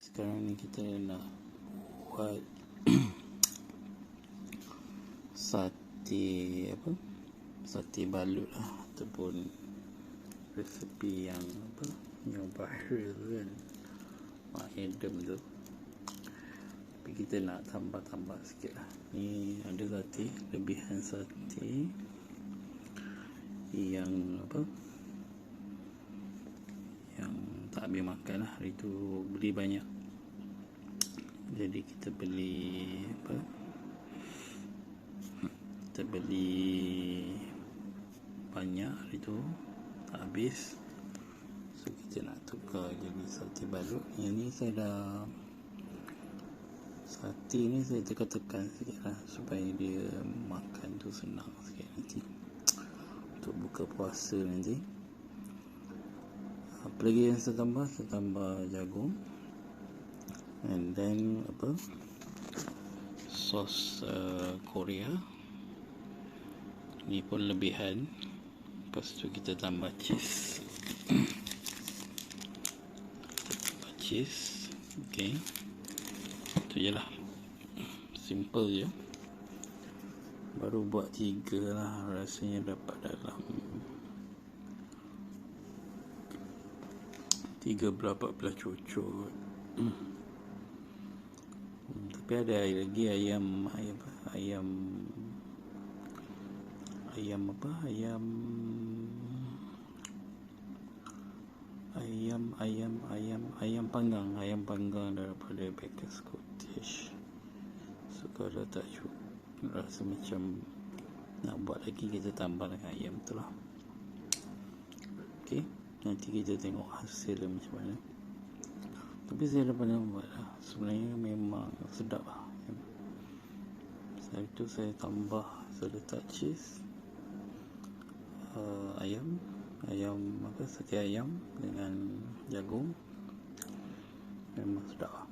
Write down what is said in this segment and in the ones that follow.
sekarang ni kita nak buat sate apa? Sate balut lah ataupun resepi yang apa? Yang tu kan? Mak Adam tu. Tapi kita nak tambah-tambah sikit lah. Ni ada sate lebihan sate yang apa yang tak habis makan lah. Hari tu beli banyak. Jadi kita beli apa? Kita beli banyak hari tu. Tak habis. So kita nak tukar jadi sate balut. Yang ni saya dah sate ni saya tekan-tekan sikit lah supaya dia makan tu senang sikit nanti. Untuk buka puasa nanti apa lagi yang saya tambah saya tambah jagung. And then apa? Sos uh, korea. Ni pun lebihan. Lepas tu kita tambah cheese. Tambah cheese. Ok tu je lah. Simple je. Baru buat tiga lah. Rasanya dapat dalam tiga belah empat belah cucuk. Hmm. Hmm, tapi ada lagi ayam ayam ayam ayam apa? Ayam ayam ayam ayam ayam panggang. Ayam panggang daripada Baker's Cottage. So kalau tak cukup. Rasa macam nak buat lagi kita tambah dengan ayam tu lah. Ok nanti kita tengok hasil dia macam mana. Tapi saya dah pernah buat lah. Sebenarnya memang sedap lah. Setelah itu saya tambah saya letak cheese. Uh, ayam. Ayam apa? Sate ayam dengan jagung. Memang sedap lah.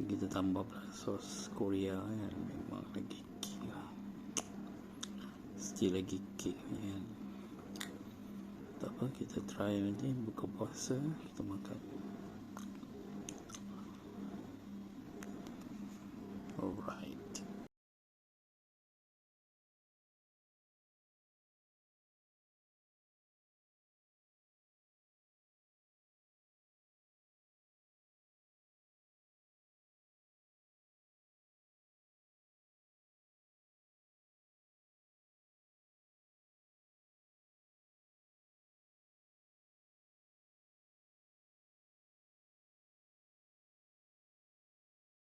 Kita tambah pula sos korea kan. Memang lagi kick lah. Still lagi kick kan apa kita try nanti buka puasa kita makan